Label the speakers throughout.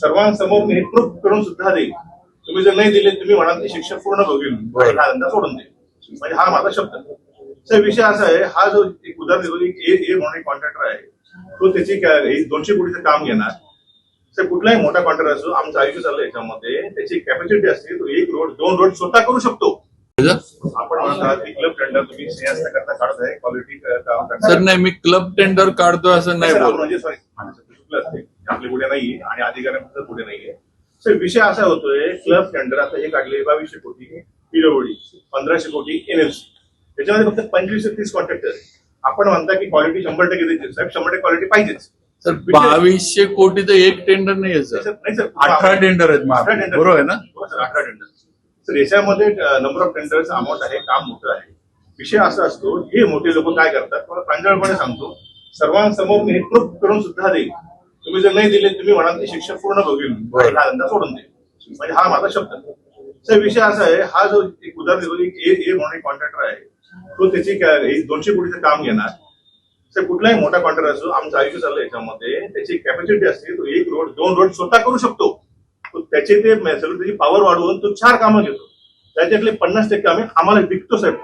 Speaker 1: सर्वांसमोर मी प्रूफ करून सुद्धा देईल तुम्ही जर नाही दिले तुम्ही म्हणाल की शिक्षण पूर्ण बघेल हा धंदा सोडून देईल म्हणजे हा माझा शब्द. सर विषय असा आहे हा जो एक उदाहरण देतो ए म्हणून कॉन्ट्रॅक्टर आहे तो त्याची दोनशे कोटीचं काम घेणार. सर कुठलाही मोठा कॉन्ट्रॅक्टर असो आमचं आयुष्य चाललं याच्यामध्ये. त्याची कॅपॅसिटी असते तो एक रोड दोन रोड स्वतः करू शकतो. आपण म्हणता की क्लब टेंडर तुम्ही करता काढताय क्वालिटी
Speaker 2: सर नाही मी क्लब टेंडर काढतोय असं नाही
Speaker 1: म्हणजे सॉरी आपले पुढे नाहीये आणि अधिकाऱ्यांमध्ये पुढे नाहीये. सर विषय असा होतोय क्लब टेंडर आता हे काढले बावीसशे कोटी पीडब्ल्यूडी पंधराशे कोटी एनएलसी त्याच्यामध्ये फक्त पंचवीस ते तीस कॉन्ट्रॅक्टर आपण म्हणता की क्वालिटी शंभर टक्के द्यायची साहेब शंभर टक्के क्वालिटी पाहिजेच.
Speaker 2: सर बावीसशे कोटीचं एक टेंडर नाहीये
Speaker 1: नाही,
Speaker 2: सर.
Speaker 1: सर, नाही, सर.
Speaker 2: अठरा टेंडर आहेत.
Speaker 1: टेंडर
Speaker 2: बरोबर आहे ना?
Speaker 1: हो, सर अठरा टेंडर सर याच्यामध्ये नंबर ऑफ टेंडर्स अमाऊंट आहे काम मोठं आहे. विषय असा असतो हे मोठे लोक काय करतात? मला प्रांजळपणे सांगतो सर्वांसमोर मी प्रूफ करून सुद्धा देईल. तुम्ही जर नाही दिले तुम्ही म्हणाल की शिक्षण पूर्ण बघेल. हा धंदा सोडून देईल म्हणजे हा माझा शब्द. सर विषय असा आहे हा जो एक उदाहरण देतो एक ए ए म्हणून कॉन्ट्रॅक्टर आहे. तो त्याची दोनशे कोटीचं काम घेणार. सर कुठलाही मोठा कॉन्ट्रॅक्टर असो आमचं आयुष्य चाललं याच्यामध्ये. त्याची कॅपॅसिटी असते तो एक रोड दोन रोड स्वतः करू शकतो. तो त्याचे ते सगळं त्याची पॉवर वाढवून तो चार कामं घेतो. त्याच्यातले पन्नास टक्के आम्ही आम्हाला विकतो साहेब.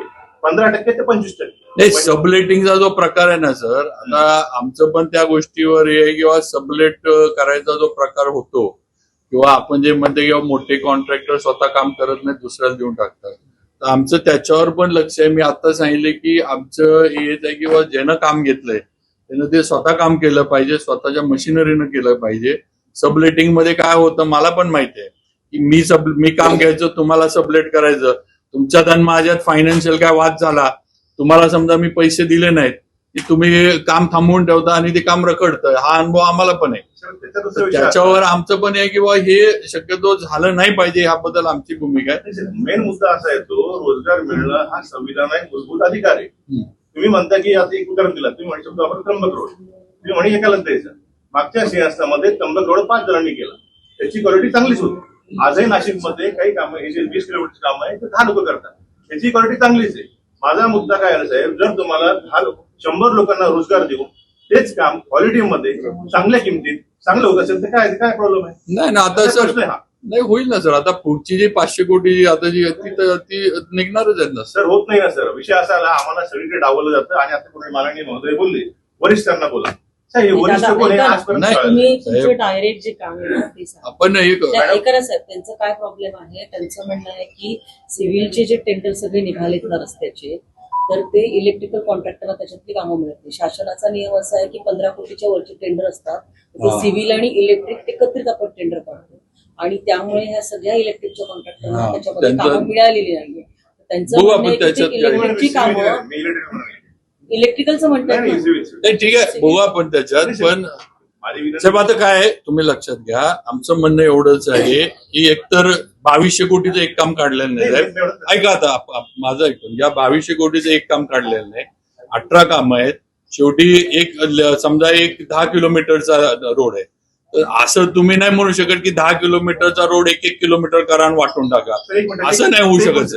Speaker 1: पंधरा टक्के ते पंचवीस
Speaker 2: नाही
Speaker 1: टक्के
Speaker 2: सबलेटिंगचा जो प्रकार आहे ना सर आता आमचं पण त्या गोष्टीवर हे किंवा सबलेट करायचा जो प्रकार होतो किंवा आपण जे म्हणते किंवा मोठे कॉन्ट्रॅक्टर स्वतः काम करत नाही दुसऱ्याला देऊन टाकतात. तर आमचं त्याच्यावर पण लक्ष आहे. मी आता सांगितले की आमचं हेच आहे किंवा ज्यानं काम घेतलंय त्यानं ते स्वतः काम केलं पाहिजे स्वतःच्या मशिनरीनं केलं पाहिजे. सबलेटिंगमध्ये काय होतं मला पण माहिती आहे की मी सब मी काम घ्यायचं तुम्हाला सबलेट करायचं. तुमच्यात आणि माझ्यात फायनान्शियल काय वाद झाला? तुम्हाला समजा मी पैसे दिले नाहीत की तुम्ही काम थांबवून ठेवता आणि ते काम रखडतं हा अनुभव आम्हाला पण आहे. त्याच्यावर आमचं पण आहे की बुवा हे शक्यतो झालं नाही पाहिजे ह्याबद्दल आमची भूमिका आहे.
Speaker 1: मेन मुद्दा असा आहे तो रोजगार मिळणं हा संविधान एक मूलभूत अधिकार आहे. तुम्ही म्हणता की आता एक उदाहरण दिला तुम्ही म्हणू शकतो आपण त्र्यंबक रोड तुम्ही म्हणे एकालाच द्यायचं. मागच्या सिंहस्थामध्ये त्र्यंबक रोड पाच जणांनी केला. त्याची क्वालिटी चांगलीच होती. आजही नाशिकमध्ये काही कामं हे जे वीस किलोमीटरची कामं आहे ते दहा लोक करतात. त्याची क्वालिटी चांगलीच आहे. माझा मुद्दा काय आहे साहेब जर तुम्हाला दहा लोक शंभर लोकांना रोजगार देऊन तेच काम क्वालिटीमध्ये चांगल्या किमतीत चांगलं होत असेल तर काय काय प्रॉब्लेम आहे?
Speaker 2: नाही ना आता सर
Speaker 1: प्रश्न आहे हा.
Speaker 2: नाही होईल ना सर. आता पुढची जी पाचशे कोटी आता जी आहे ती तर- ती निघणारच आहेत ना सर.
Speaker 1: सर होत नाही ना सर. विषय असा आला आम्हाला सगळीकडे डावलं जातं आणि आता कोणी माननीय महोदय बोलले वरिष्ठांना बोला. हे.
Speaker 3: तुम्ही तुमचे. डायरेक्ट जे काम आहे ना ते सांगा.
Speaker 2: आपण एक
Speaker 3: त्या ऐका साहेब त्यांचं काय प्रॉब्लेम आहे त्यांचं म्हणणं आहे की सिव्हिलचे जे टेंडर सगळे निघालेत ना रस्त्याचे तर ते इलेक्ट्रिकल कॉन्ट्रॅक्टरला त्याच्यातली कामं मिळत नाही शासनाचा नियम असा आहे की पंधरा कोटीच्या वरचे टेंडर असतात ते
Speaker 2: हा.
Speaker 3: सिव्हिल आणि इलेक्ट्रिक एकत्रित आपण टेंडर काढतो आणि त्यामुळे ह्या सगळ्या इलेक्ट्रिकच्या कॉन्ट्रॅक्टरना
Speaker 2: हा.
Speaker 3: त्याच्यामध्ये
Speaker 2: त्यांचं-
Speaker 3: कामं मिळालेली नाहीये त्यांचं
Speaker 2: बघू
Speaker 3: म्हणणं
Speaker 2: आपण
Speaker 3: आहे की
Speaker 2: त्याच्यात
Speaker 3: ते
Speaker 2: काय-
Speaker 3: इलेक्ट्रिकची कामं इलेक्ट्रिकलचं म्हणतात
Speaker 1: नाही,
Speaker 2: ठीक आहे बघू आपण त्याच्यात पण साहेब आता काय आहे, तुम्ही लक्षात घ्या आमचं म्हणणं एवढंच आहे की एकतर बावीसशे कोटीचं एक काम काढलेलं नाही साहेब. ऐका आता आप- आप- माझं ऐकून या बावीसशे कोटीचं एक काम काढलेलं नाही अठरा काम आहेत. शेवटी एक ल- समजा एक दहा किलोमीटरचा रोड आहे. असं तुम्ही नाही म्हणू शकत की दहा किलोमीटरचा रोड एक एक किलोमीटर करा आणि वाटून टाका. असं नाही होऊ शकत.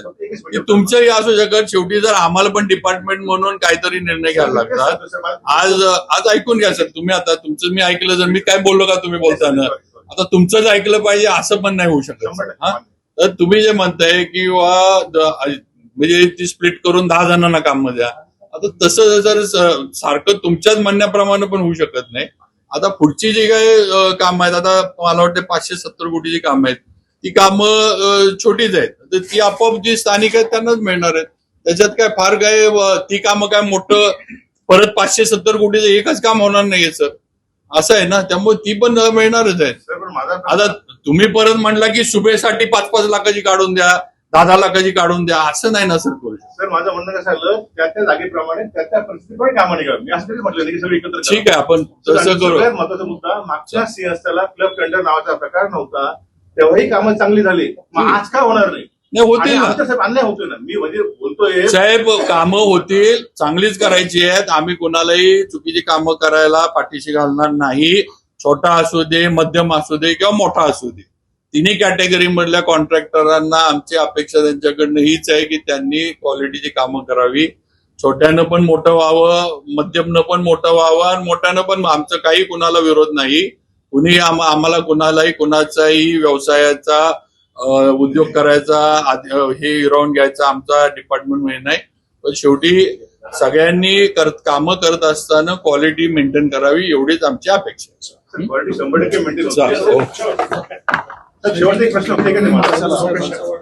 Speaker 2: की तुमचंही असू शकत शेवटी जर आम्हाला पण डिपार्टमेंट म्हणून काहीतरी निर्णय घ्यायला लागतात आज आज ऐकून घ्या सर तुम्ही आता तुमचं मी ऐकलं जर मी काय बोललो का तुम्ही बोलताना आता तुमचंच ऐकलं पाहिजे असं पण नाही होऊ शकत. हा? तर तुम्ही जे म्हणताय द- म्हणजे ती स्प्लिट करून दहा जणांना काम द्या आता तसं जर सारखं तुमच्याच म्हणण्याप्रमाणे पण होऊ शकत नाही आता पुढची जी काही कामं आहेत आता मला वाटतं पाचशे सत्तर कोटीची कामं आहेत. ती कामं छोटीच आहेत. तर ती आपोआप जी स्थानिक आहेत त्यांनाच मिळणार आहेत. त्याच्यात काय फार काय ती कामं काय मोठं परत पाचशे सत्तर कोटीचं एकच काम होणार नाहीये सर. असं आहे ना? त्यामुळे ती पण मिळणारच आहे.
Speaker 1: सर, पण माझा
Speaker 2: आता तुम्ही परत म्हणला की शुभेसाठी पाच पाच लाखाची काढून द्या. दहा दहा लाखाची काढून द्या असं नाही ना सर करू.
Speaker 1: सर माझं म्हणणं कसं आलं त्या त्या जागेप्रमाणे त्या त्या परिस्थितीप्रमाणे कामं निघाल. मी असं तरी म्हटलं नाही की सगळं एकत्र.
Speaker 2: ठीक आहे आपण तसं करू.
Speaker 1: महत्त्वाचा मुद्दा मागच्या सिंहस्थाला क्लब टेंडर नावाचा प्रकार नव्हता. तेव्हाही कामं चांगली झाली. मग आज का होणार नाही?
Speaker 2: नाही होतील ना.
Speaker 1: होतोय ना. मी म्हणजे बोलतोय
Speaker 2: साहेब कामं होतील. चांगलीच करायची आहेत. आम्ही कोणालाही चुकीची कामं करायला पाठीशी घालणार नाही. छोटा असू दे मध्यम असू दे किंवा मोठा असू दे. तिन्ही कॅटेगरी मधल्या कॉन्ट्रॅक्टरांना आमची अपेक्षा त्यांच्याकडनं हीच आहे की त्यांनी क्वालिटीची कामं करावी. छोट्यानं पण मोठं व्हावं मध्यमनं पण मोठं व्हावं आणि मोठ्यानं पण आमचं काही कुणाला विरोध नाही. कुणी आम- आम्हाला कुणालाही कुणाचाही व्यवसायाचा उद्योग करायचा हे हिरावून घ्यायचा आमचा डिपार्टमेंट हे नाही. पण शेवटी सगळ्यांनी करत कामं करत असताना क्वालिटी मेंटेन करावी एवढीच आमची अपेक्षा आहे
Speaker 1: शेवटचा एक प्रश्न होते का ते मला